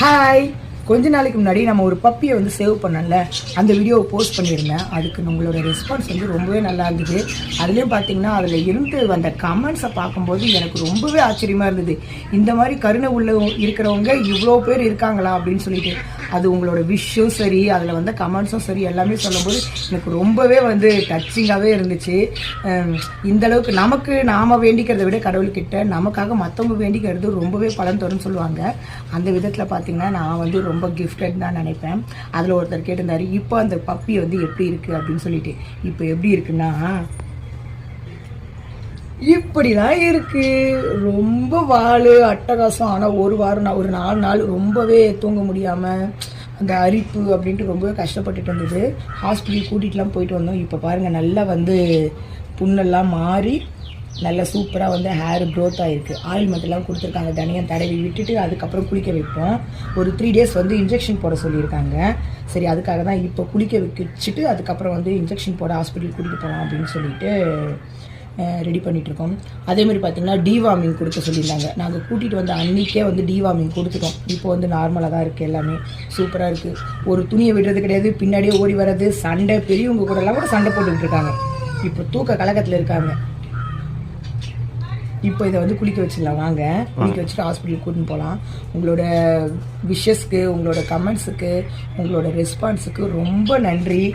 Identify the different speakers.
Speaker 1: Hi. கொஞ்ச நாளைக்கு முன்னாடி நம்ம ஒரு பப்பியை வந்து சேவ் பண்ணல. அந்த வீடியோவை போஸ்ட் பண்ணியிருந்தேன். அதுக்கு உங்களோட ரெஸ்பான்ஸ் வந்து ரொம்பவே நல்லா இருந்தது. அதுலேயும் பார்த்தீங்கன்னா அதில் இருந்து வந்த கமெண்ட்ஸை பார்க்கும்போது எனக்கு ரொம்பவே ஆச்சரியமாக இருந்தது. இந்த மாதிரி கருணை உள்ள இருக்கிறவங்க இவ்வளோ பேர் இருக்காங்களா அப்படின்னு சொல்லிட்டு. அது உங்களோட விஷ்ஷும் சரி அதில் வந்த கமெண்ட்ஸும் சரி எல்லாமே சொல்லும்போது எனக்கு ரொம்பவே வந்து டச்சிங்காகவே இருந்துச்சு. இந்த அளவுக்கு நமக்கு நாம் வேண்டிக்கிறத விட கடவுள்கிட்ட நமக்காக மற்றவங்க வேண்டிக்கிறது ரொம்பவே பலன் தரும்னு சொல்லுவாங்க. அந்த விதத்தில் பார்த்தீங்கன்னா நான் வந்து ரொம்ப ரொம்ப கிஃப்டட் தான் நினைப்பேன். அதில் ஒருத்தர் கேட்டிருந்தாரு இப்போ அந்த பப்பி வந்து எப்படி இருக்குது அப்படின்னு சொல்லிட்டு இப்போ எப்படி இருக்குன்னா இப்படிதான் இருக்கு. ரொம்ப வாழு அட்டகாசம். ஆனால் ஒரு வாரம் நான் ஒரு நாலு நாள் ரொம்பவே தூங்க முடியாமல் அந்த அரிப்பு அப்படின்ட்டு ரொம்பவே கஷ்டப்பட்டுட்டு இருந்தது. ஹாஸ்பிட்டல் கூட்டிகிட்டுலாம் போயிட்டு வந்தோம். இப்போ பாருங்கள் நல்லா வந்து புண்ணெல்லாம் மாறி நல்ல சூப்பராக வந்து ஹேர் க்ரோத் ஆகிருக்கு ஆயில்மெண்ட்லாம் கொடுத்துருக்காங்க தனியாக தடவி விட்டுட்டு அதுக்கப்புறம் குளிக்க வைப்போம். ஒரு த்ரீ டேஸ் வந்து இன்ஜெக்ஷன் போட சொல்லியிருக்காங்க. சரி அதுக்காக தான் இப்போ குளிக்க வச்சுட்டு அதுக்கப்புறம் வந்து இன்ஜெக்ஷன் போட ஹாஸ்பிட்டல் கூட்டிகிட்டு போகலாம் அப்படின்னு சொல்லிட்டு ரெடி பண்ணிகிட்ருக்கோம் அதேமாதிரி பார்த்திங்கன்னா டிவார்மிங் கொடுக்க சொல்லியிருந்தாங்க. நாங்கள் கூட்டிகிட்டு வந்த அன்றைக்கே வந்து டிவார்மிங் கொடுத்துட்டோம். இப்போ வந்து நார்மலாக தான் இருக்குது எல்லாமே. சூப்பராக இருக்குது ஒரு துணியை விடுறது கிடையாது. பின்னாடியே ஓடி வர்றது சண்டை பெரியவங்க கூட எல்லாம் கூட சண்டை போட்டுக்கிட்டு இருக்காங்க. இப்போ தூக்க கழகத்தில் இருக்காங்க. இப்போ இதை வந்து குளிக்க வச்சிடலாம். வாங்க. குளிக்க வச்சுட்டு ஹாஸ்பிட்டலுக்கு கூட்டின்னு போகலாம் உங்களோட விஷஸ்க்கு உங்களோட கமெண்ட்ஸுக்கு உங்களோட ரெஸ்பான்ஸுக்கு ரொம்ப நன்றி.